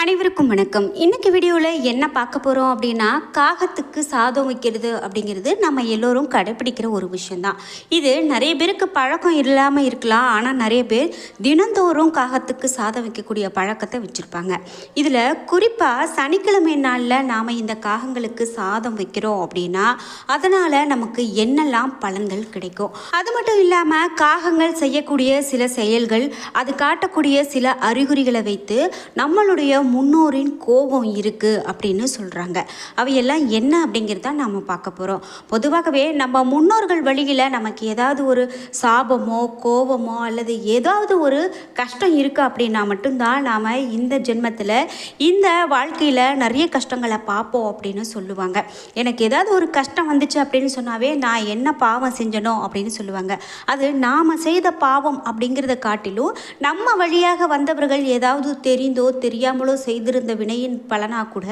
அனைவருக்கும் வணக்கம். இன்னைக்கு வீடியோவில் என்ன பார்க்க போகிறோம் அப்படின்னா காகத்துக்கு சாதம் வைக்கிறது அப்படிங்கிறது நம்ம எல்லோரும் கடைப்பிடிக்கிற ஒரு விஷயந்தான் இது நிறைய பேருக்கு பழக்கம் இல்லாமல் இருக்கலாம். ஆனால் நிறைய பேர் தினந்தோறும் காகத்துக்கு சாதம் வைக்கக்கூடிய பழக்கத்தை வச்சுருப்பாங்க. இதில் குறிப்பாக சனிக்கிழமை நாளில் நாம் இந்த காகங்களுக்கு சாதம் வைக்கிறோம் அப்படின்னா அதனால் நமக்கு என்னெல்லாம் பலன்கள் கிடைக்கும்? அது மட்டும் இல்லாமல் காகங்கள் செய்யக்கூடிய சில செயல்கள் அது காட்டக்கூடிய சில அறிகுறிகளை வைத்து நம்மளுடைய முன்னோரின் கோபம் இருக்குது அப்படின்னு சொல்கிறாங்க அவையெல்லாம் என்ன அப்படிங்கிறத நாம் பார்க்க போகிறோம் பொதுவாகவே நம்ம முன்னோர்கள் வழியில் நமக்கு ஏதாவது ஒரு சாபமோ கோபமோ அல்லது ஏதாவது ஒரு கஷ்டம் இருக்குது அப்படின்னா மட்டும்தான் நாம் இந்த ஜென்மத்தில் இந்த வாழ்க்கையில் நிறைய கஷ்டங்களை பார்ப்போம் அப்படின்னு சொல்லுவாங்க. எனக்கு ஏதாவது ஒரு கஷ்டம் வந்துச்சு அப்படின்னு சொன்னாவே நான் என்ன பாவம் செஞ்சனோ அப்படின்னு சொல்லுவாங்க. அது நாம் செய்த பாவம் அப்படிங்கிறத காட்டிலும் நம்ம வழியாக வந்தவர்கள் ஏதாவது தெரிந்தோ தெரியாமலோ செய்திருந்த வினையின் பலனாக கூட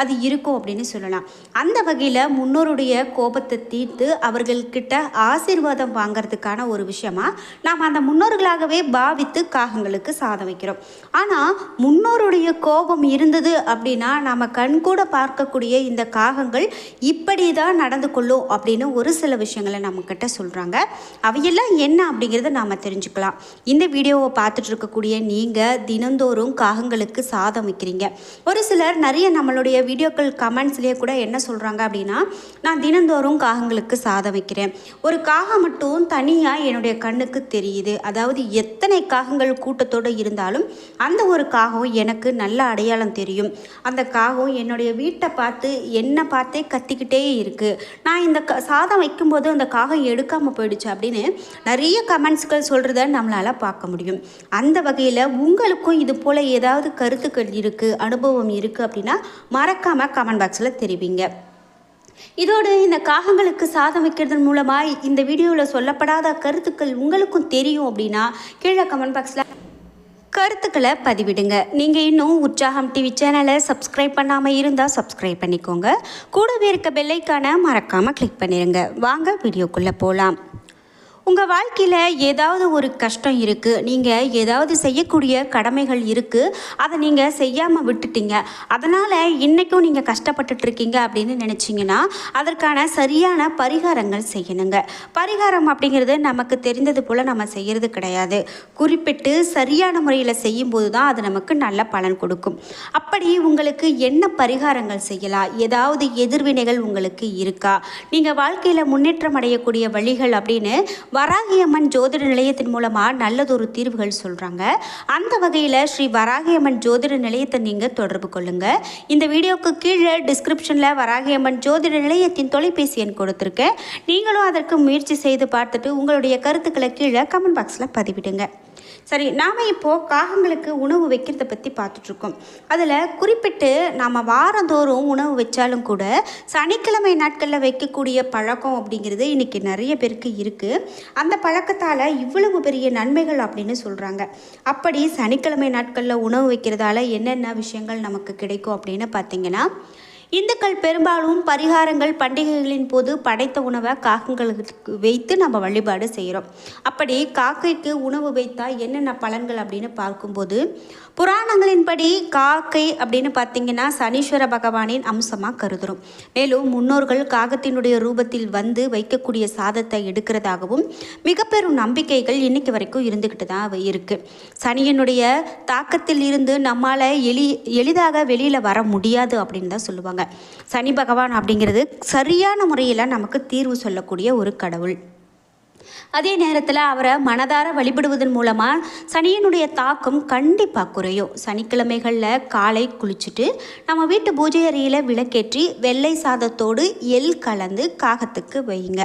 அது இருக்கும் அப்படின்னு சொல்லலாம். அந்த வகையில் முன்னோருடைய கோபத்தை தீர்த்து அவர்கள்கிட்ட ஆசீர்வாதம் வாங்குறதுக்கான ஒரு விஷயமா நாம் அந்த முன்னோர்களாகவே பாவித்து காகங்களுக்கு சாதம் வைக்கிறோம். ஆனால் முன்னோருடைய கோபம் இருந்தது அப்படின்னா நாம் கண்கூட பார்க்கக்கூடிய இந்த காகங்கள் இப்படி தான் நடந்து கொள்ளும் அப்படின்னு ஒரு சில விஷயங்களை நம்மக்கிட்ட சொல்கிறாங்க அவையெல்லாம் என்ன அப்படிங்கிறத நாம் தெரிஞ்சுக்கலாம். இந்த வீடியோவை பார்த்துட்டு இருக்கக்கூடிய நீங்கள் தினந்தோறும் காகங்களுக்கு சாதம் ஆரம்பிக்கிறீங்க ஒரு சிலர் நிறைய நம்மளுடைய வீடியோக்கள் கமெண்ட்ஸ்லேயே கூட என்ன சொல்கிறாங்க அப்படின்னா நான் தினந்தோறும் காகங்களுக்கு சாதம் வைக்கிறேன். ஒரு காகம் மட்டும் தனியாக என்னுடைய கண்ணுக்கு தெரியுது. அதாவது எத்தனை காகங்கள் கூட்டத்தோடு இருந்தாலும் அந்த ஒரு காகம் எனக்கு நல்ல அடையாளம் தெரியும். அந்த காகம் என்னுடைய வீட்டை பார்த்து என்னை பார்த்தே கத்திக்கிட்டே இருக்குது நான் இந்த க சாதம் வைக்கும்போது அந்த காகம் எடுக்காமல் போயிடுச்சு அப்படின்னு நிறைய கமெண்ட்ஸ்கள் சொல்கிறத நம்மளால் பார்க்க முடியும். அந்த வகையில் உங்களுக்கும் இது போல் ஏதாவது கருத்துக்கள் இருக்குது அனுபவம் இருக்குது அப்படின்னா மறக்காமல் கமெண்ட் பாக்ஸில் தெரிவிங்க. இதோடு இந்த காகங்களுக்கு சாதம் வைக்கிறதன் மூலமாக இந்த வீடியோவில் சொல்லப்படாத கருத்துக்கள் உங்களுக்கும் தெரியும் அப்படின்னா கீழே கமெண்ட் பாக்ஸில் கருத்துக்களை பதிவிடுங்க. நீங்கள் இன்னும் உற்சாகம் டிவி சேனலை சப்ஸ்கிரைப் பண்ணாமல் இருந்தால் சப்ஸ்கிரைப் பண்ணிக்கோங்க. கூடவே இருக்க பெல்லைக்கான மறக்காமல் கிளிக் பண்ணிடுங்க வாங்க வீடியோக்குள்ளே போகலாம் உங்கள் வாழ்க்கையில் ஏதாவது ஒரு கஷ்டம் இருக்குது நீங்கள் ஏதாவது செய்யக்கூடிய கடமைகள் இருக்குது அதை நீங்கள் செய்யாமல் விட்டுட்டீங்க. அதனால் இன்றைக்கும் நீங்கள் கஷ்டப்பட்டுட்டு இருக்கீங்க அப்படின்னு நினச்சிங்கன்னா அதற்கான சரியான பரிகாரங்கள் செய்யணுங்க. பரிகாரம் அப்படிங்கிறது நமக்கு தெரிந்தது போல் நம்ம செய்கிறது கிடையாது. குறிப்பிட்டு சரியான முறையில் செய்யும்போது தான் அது நமக்கு நல்ல பலன் கொடுக்கும். அப்படி உங்களுக்கு என்ன பரிகாரங்கள் செய்யலாம்? ஏதாவது எதிர்வினைகள் உங்களுக்கு இருக்கா? நீங்கள் வாழ்க்கையில் முன்னேற்றம் அடையக்கூடிய வழிகள் அப்படின்னு வராகியம்மன் ஜோதிட நிலையத்தின் மூலமாக நல்லதொரு தீர்வுகள் சொல்கிறாங்க அந்த வகையில் ஸ்ரீ வராகியம்மன் ஜோதிட நிலையத்தை நீங்கள் தொடர்பு கொள்ளுங்கள் இந்த வீடியோவுக்கு கீழே டிஸ்கிரிப்ஷனில் வராகியம்மன் ஜோதிட நிலையத்தின் தொலைபேசி எண் கொடுத்துருக்கேன் நீங்களும் அதற்கு முயற்சி செய்து பார்த்துட்டு உங்களுடைய கருத்துக்களை கீழே கமெண்ட் பாக்ஸில் பதிவிடுங்க. சரி நாம் இப்போது காகங்களுக்கு உணவு வைக்கிறத பற்றி பார்த்துட்ருக்கோம். அதில் குறிப்பிட்டு நாம் வாரந்தோறும் உணவு வச்சாலும் கூட சனிக்கிழமை நாட்களில் வைக்கக்கூடிய பழக்கம் அப்படிங்கிறது இன்றைக்கி நிறைய பேருக்கு இருக்குது அந்த பழக்கத்தால் இவ்வளவு பெரிய நன்மைகள் அப்படின்னு சொல்கிறாங்க அப்படி சனிக்கிழமை நாட்களில் உணவு வைக்கிறதால என்னென்ன விஷயங்கள் நமக்கு கிடைக்கும் அப்படின்னு பார்த்தீங்கன்னா இந்துக்கள் பெரும்பாலும் பரிகாரங்கள் பண்டிகைகளின் போது படைத்த உணவை காகங்களுக்கு வைத்து நம்ம வழிபாடு செய்கிறோம். அப்படி காக்கைக்கு உணவு வைத்தால் என்னென்ன பலன்கள் அப்படின்னு பார்க்கும்போது புராணங்களின்படி காக்கை அப்படின்னு பார்த்தீங்கன்னா சனீஸ்வர பகவானின் அம்சமாக கருதுகிறோம் மேலும் முன்னோர்கள் காகத்தினுடைய ரூபத்தில் வந்து வைக்கக்கூடிய சாதத்தை எடுக்கிறதாகவும் மிக பெரும் நம்பிக்கைகள் இன்னைக்கு வரைக்கும் இருந்துக்கிட்டு தான் இருக்குது சனியனுடைய தாக்கத்தில் இருந்து நம்மால் எளி எளிதாக வெளியில் வர முடியாது அப்படின்னு தான் சொல்லுவாங்க. சனி பகவான் அப்படிங்கிறது சரியான முறையில் நமக்கு தீர்வு சொல்லக்கூடிய ஒரு கடவுள். அதே நேரத்தில் அவரை மனதார வழிபடுவதன் மூலமாக சனியினுடைய தாக்கம் கண்டிப்பாக குறையும். சனிக்கிழமைகளில் காலை குளிச்சுட்டு நம்ம வீட்டு பூஜை அறையில் விளக்கேற்றி வெள்ளை சாதத்தோடு எள் கலந்து காகத்துக்கு வையுங்க.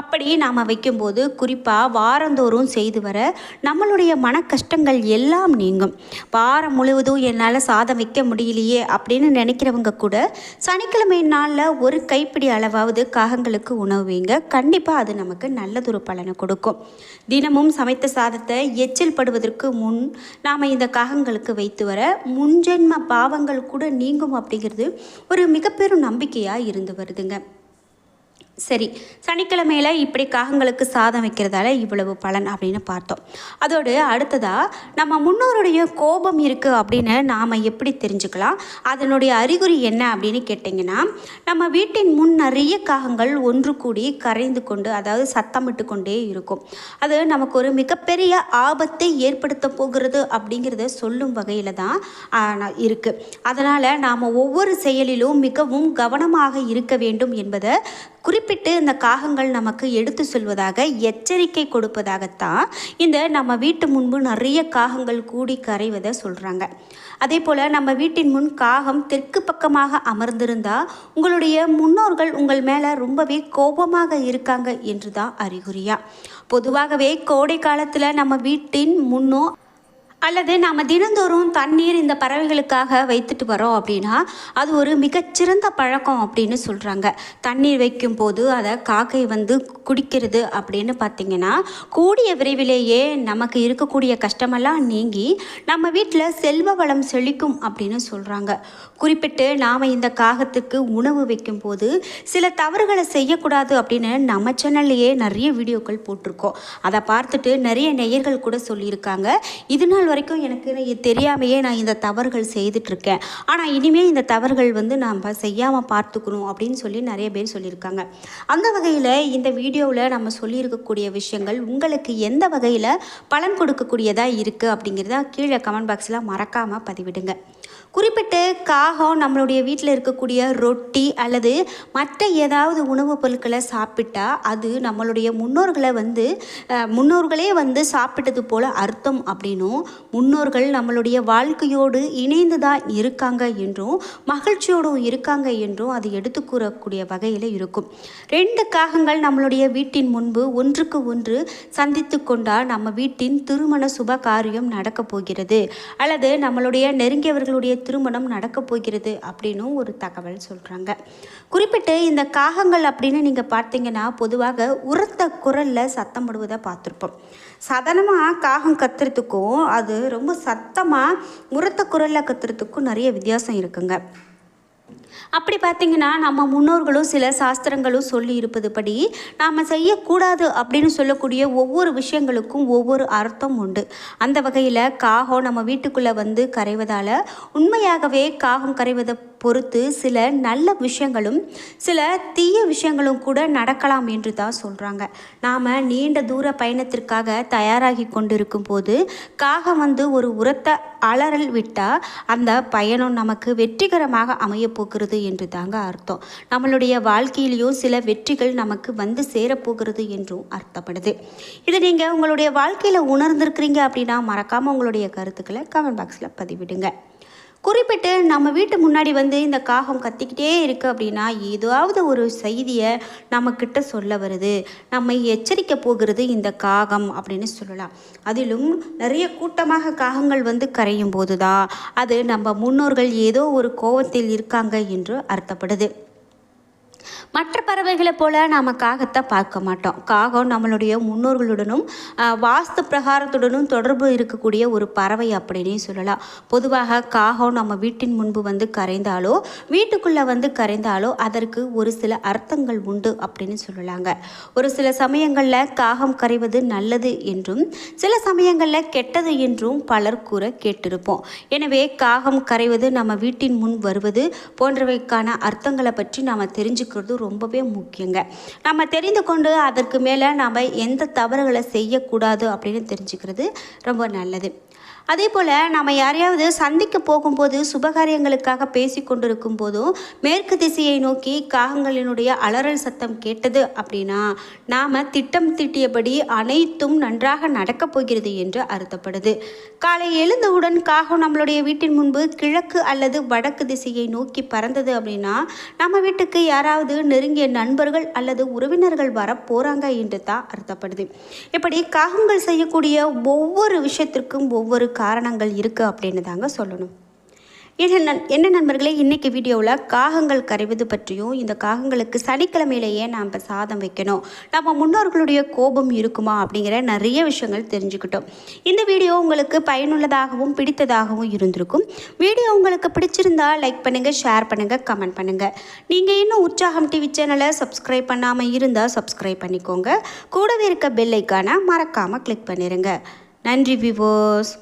அப்படி நாம் வைக்கும்போது குறிப்பாக வாரந்தோறும் செய்து வர நம்மளுடைய மன கஷ்டங்கள் எல்லாம் நீங்கும். வாரம் முழுவதும் என்னால் சாதம் வைக்க முடியலையே அப்படின்னு நினைக்கிறவங்க கூட சனிக்கிழமை நாளில் ஒரு கைப்பிடி அளவாவது காகங்களுக்கு உணவு வைங்க. கண்டிப்பாக அது நமக்கு நல்லதொரு பலனை கொடுக்கும். தினமும் சமைத்த சாதத்தை எச்சில் படுவதற்கு முன் நாம் இந்த காகங்களுக்கு வைத்து வர முன்ஜென்ம பாவங்கள் கூட நீங்கும் அப்படிங்கிறது ஒரு மிகப்பெரும் நம்பிக்கையாக இருந்து வருதுங்க. சரி சனிக்கிழமையில் இப்படி காகங்களுக்கு சாதம் வைக்கிறதால இவ்வளவு பலன் அப்படின்னு பார்த்தோம். அதோடு அடுத்ததாக நம்ம முன்னோருடைய கோபம் இருக்குது அப்படின்னு நாம் எப்படி தெரிஞ்சுக்கலாம்? அதனுடைய அறிகுறி என்ன அப்படின்னு கேட்டிங்கன்னா நம்ம வீட்டின் முன் நிறைய காகங்கள் ஒன்று கூடி கரைந்து கொண்டு அதாவது சத்தமிட்டு கொண்டே இருக்கும். அது நமக்கு ஒரு மிகப்பெரிய ஆபத்தை ஏற்படுத்த போகிறது அப்படிங்கிறத சொல்லும் வகையில் தான் இருக்குது அதனால் நாம் ஒவ்வொரு செயலிலும் மிகவும் கவனமாக இருக்க வேண்டும் என்பதை குறிப்பிட்டு இந்த காகங்கள் நமக்கு எடுத்து சொல்வதாக எச்சரிக்கை கொடுப்பதாகத்தான் இந்த நம்ம வீட்டு முன்பு நிறைய காகங்கள் கூடி கரைவதை சொல்கிறாங்க அதே போல் நம்ம வீட்டின் முன் காகம் தெற்கு பக்கமாக அமர்ந்திருந்தா உங்களுடைய முன்னோர்கள் உங்கள் மேலே ரொம்பவே கோபமாக இருக்காங்க என்று தான் அறிகுறியா. பொதுவாகவே கோடை காலத்தில் நம்ம வீட்டின் முன்னோ அல்லது நாம் தினந்தோறும் தண்ணீர் இந்த பறவைகளுக்காக வைத்துட்டு வரோம் அப்படின்னா அது ஒரு மிகச்சிறந்த பழக்கம் அப்படின்னு சொல்கிறாங்க தண்ணீர் வைக்கும்போது அதை காக்கை வந்து குடிக்கிறது அப்படின்னு பார்த்திங்கன்னா கூடிய விரைவிலேயே நமக்கு இருக்கக்கூடிய கஷ்டமெல்லாம் நீங்கி நம்ம வீட்டில் செல்வ வளம் செழிக்கும் அப்படின்னு சொல்கிறாங்க குறிப்பிட்டு நாம் இந்த காகத்துக்கு உணவு வைக்கும்போது சில தவறுகளை செய்யக்கூடாது அப்படின்னு நம்ம சேனல்லையே நிறைய வீடியோக்கள் போட்டிருக்கோம். அதை பார்த்துட்டு நிறைய நேயர்கள் கூட சொல்லியிருக்காங்க. இது நாள் வரைக்கும் எனக்கு தெரியாமையே நான் இந்த தவறுகள் செய்துட்ருக்கேன். ஆனால் இனிமேல் இந்த தவறுகள் வந்து நாம் செய்யாமல் பார்த்துக்கணும் அப்படின்னு சொல்லி நிறைய பேர் சொல்லியிருக்காங்க. அந்த வகையில் இந்த வீடியோவில் நம்ம சொல்லியிருக்கக்கூடிய விஷயங்கள் உங்களுக்கு எந்த வகையில் பலன் கொடுக்கக்கூடியதாக இருக்குது அப்படிங்கிறத கீழே கமெண்ட் பாக்ஸில் மறக்காமல் பதிவிடுங்க. குறிப்பிட்டு காகம் நம்மளுடைய வீட்டில் இருக்கக்கூடிய ரொட்டி அல்லது மற்ற ஏதாவது உணவுப் பொருட்களை சாப்பிட்டா அது நம்மளுடைய முன்னோர்களை வந்து முன்னோர்களே வந்து சாப்பிட்டது போல அர்த்தம் அப்படின்னும் முன்னோர்கள் நம்மளுடைய வாழ்க்கையோடு இணைந்து தான் இருக்காங்க என்றும் மகிழ்ச்சியோடும் இருக்காங்க என்றும் அது எடுத்து கூறக்கூடிய வகையில் இருக்கும். ரெண்டு காகங்கள் நம்மளுடைய வீட்டின் முன்பு ஒன்றுக்கு ஒன்று சந்தித்து கொண்டால் நம்ம வீட்டின் திருமண சுப காரியம் நடக்கப் போகிறது. அல்லது நம்மளுடைய நெருங்கியவர்களுடைய திருமணம் நடக்கப் போகிறது அப்படின்னும் ஒரு தகவல் சொல்கிறாங்க குறிப்பிட்டு இந்த காகங்கள் அப்படின்னு நீங்கள் பார்த்தீங்கன்னா பொதுவாக உரத்த குரலில் சத்தம் போடுவதை பார்த்துருப்போம். சாதாரணமாக காகம் கத்துறதுக்கும் அது ரொம்ப சத்தமாக உரத்த குரலில் கத்துறதுக்கும் நிறைய வித்தியாசம் இருக்குங்க. அப்படி பார்த்தீங்கன்னா நம்ம முன்னோர்களும் சில சாஸ்திரங்களும் சொல்லி இருப்பது படி நாம் செய்யக்கூடாது அப்படின்னு சொல்லக்கூடிய ஒவ்வொரு விஷயங்களுக்கும் ஒவ்வொரு அர்த்தம் உண்டு. அந்த வகையில் காகம் நம்ம வீட்டுக்குள்ளே வந்து கரைவதால் உண்மையாகவே காகம் கரைவதை பொறுத்து சில நல்ல விஷயங்களும் சில தீய விஷயங்களும் கூட நடக்கலாம் என்று தான் சொல்கிறாங்க நாம் நீண்ட தூர பயணத்திற்காக தயாராகி கொண்டிருக்கும் போது காகம் வந்து ஒரு உரத்த அலறல் விட்டால் அந்த பயணம் நமக்கு வெற்றிகரமாக அமையப் போகிறது என்று தாங்க அர்த்தம். நம்மளுடைய வாழ்க்கையிலையும் சில வெற்றிகள் நமக்கு வந்து சேரப்போகிறது என்றும் அர்த்தப்படுது. இதை நீங்கள் உங்களுடைய வாழ்க்கையில் உணர்ந்திருக்கிறீங்க அப்படின்னா மறக்காமல் உங்களுடைய கருத்துக்களை கமெண்ட் பாக்ஸில் பதிவிடுங்க. குறிப்பிட்டு நம்ம வீட்டு முன்னாடி வந்து இந்த காகம் கத்திக்கிட்டே இருக்குது அப்படின்னா ஏதாவது ஒரு செய்தியை நம்மக்கிட்ட சொல்ல வருது. நம்மை எச்சரிக்க போகிறது இந்த காகம் அப்படின்னு சொல்லலாம். அதிலும் நிறைய கூட்டமாக காகங்கள் வந்து கரையும் போது தான் அது நம்ம முன்னோர்கள் ஏதோ ஒரு கோவத்தில் இருக்காங்க என்று அர்த்தப்படுது. மற்ற பறவைகளை போல நாம் காகத்தை பார்க்க மாட்டோம். காகம் நம்மளுடைய முன்னோர்களுடனும் வாஸ்து பிரகாரத்துடனும் தொடர்பு இருக்கக்கூடிய ஒரு பறவை அப்படின்னே சொல்லலாம். பொதுவாக காகம் நம்ம வீட்டின் முன்பு வந்து கரைந்தாலோ வீட்டுக்குள்ளே வந்து கரைந்தாலோ அதற்கு ஒரு சில அர்த்தங்கள் உண்டு அப்படின்னு சொல்லலாங்க. ஒரு சில சமயங்களில் காகம் கரைவது நல்லது என்றும் சில சமயங்களில் கெட்டது என்றும் பலர் கூற கேட்டிருப்போம். எனவே காகம் கரைவது நம்ம வீட்டின் முன் வருவது போன்றவைக்கான அர்த்தங்களை பற்றி நாம் வச்சுக்கிறது ரொம்பவே முக்கியங்க. நம்ம தெரிந்து கொண்டு அதற்கு மேலே நாம் எந்த தவறுகளை செய்யக்கூடாது அப்படின்னு தெரிஞ்சுக்கிறது ரொம்ப நல்லது. அதே போல் நாம் யாரையாவது சந்திக்க போகும்போது சுபகாரியங்களுக்காக பேசி கொண்டிருக்கும் போதும் மேற்கு திசையை நோக்கி காகங்களினுடைய அலறல் சத்தம் கேட்டது அப்படின்னா நாம் திட்டம் தீட்டியபடி அனைத்தும் நன்றாக நடக்கப் போகிறது என்று அர்த்தப்படுது. காலை எழுந்தவுடன் காகம் நம்மளுடைய வீட்டின் முன்பு கிழக்கு அல்லது வடக்கு திசையை நோக்கி பறந்தது அப்படின்னா நம்ம வீட்டுக்கு யாராவது நெருங்கிய நண்பர்கள் அல்லது உறவினர்கள் வர போகிறாங்க என்று தான் அர்த்தப்படுது. இப்படி காகங்கள் செய்யக்கூடிய ஒவ்வொரு விஷயத்திற்கும் ஒவ்வொரு காரணங்கள் இருக்குது அப்படின்னு தாங்க சொல்லணும். என்ன நண்- என்ன நண்பர்களே இன்றைக்கி வீடியோவில் காகங்கள் கரைவது பற்றியும் இந்த காகங்களுக்கு சனிக்கிழமையிலேயே நாம் சாதம் வைக்கணும். நம்ம முன்னோர்களுடைய கோபம் இருக்குமா அப்படிங்கிற நிறைய விஷயங்கள் தெரிஞ்சுக்கிட்டோம். இந்த வீடியோ உங்களுக்கு பயனுள்ளதாகவும் பிடித்ததாகவும் இருந்திருக்கும். வீடியோ உங்களுக்கு பிடிச்சிருந்தா லைக் பண்ணுங்கள் ஷேர் பண்ணுங்கள் கமெண்ட் பண்ணுங்கள் நீங்கள் இன்னும் உற்சாகம் டிவி சேனலை சப்ஸ்கிரைப் பண்ணாமல் இருந்தால் சப்ஸ்கிரைப் பண்ணிக்கோங்க. கூடவே இருக்க பெல்லைக்கான மறக்காமல் கிளிக் பண்ணிடுங்க நன்றி விவோஸ்